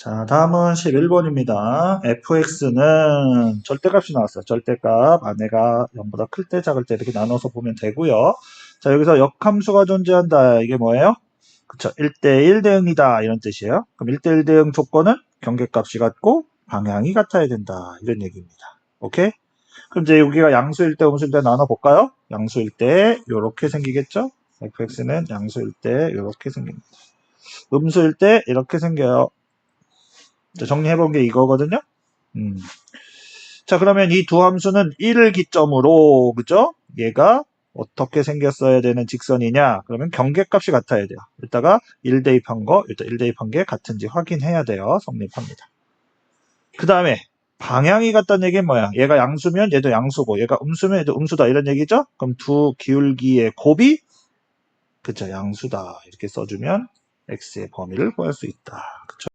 자, 다음은 11번입니다. fx는 절대값이 나왔어요. 절대값 안에가 0보다 클 때, 작을 때 이렇게 나눠서 보면 되고요. 자, 여기서 역함수가 존재한다. 이게 뭐예요? 그쵸. 1대1 대응이다. 이런 뜻이에요. 그럼 1대1 대응 조건은 경계값이 같고 방향이 같아야 된다. 이런 얘기입니다. 오케이? 그럼 이제 여기가 양수일 때, 음수일 때 나눠볼까요? 양수일 때 이렇게 생기겠죠? fx는 양수일 때 이렇게 생깁니다. 음수일 때 이렇게 생겨요. 자, 정리해본 게 이거거든요. 음. 자, 그러면 이 두 함수는 1을 기점으로, 그죠? 얘가 어떻게 생겼어야 되는 직선이냐? 그러면 경계값이 같아야 돼요. 이따가 1 대입한 거, 일단 1 대입한 게 같은지 확인해야 돼요. 성립합니다. 그 다음에 방향이 같다는 얘기는 뭐야? 얘가 양수면 얘도 양수고, 얘가 음수면 얘도 음수다. 이런 얘기죠? 그럼 두 기울기의 곱이, 그쵸, 양수다. 이렇게 써주면 x의 범위를 구할 수 있다. 그쵸?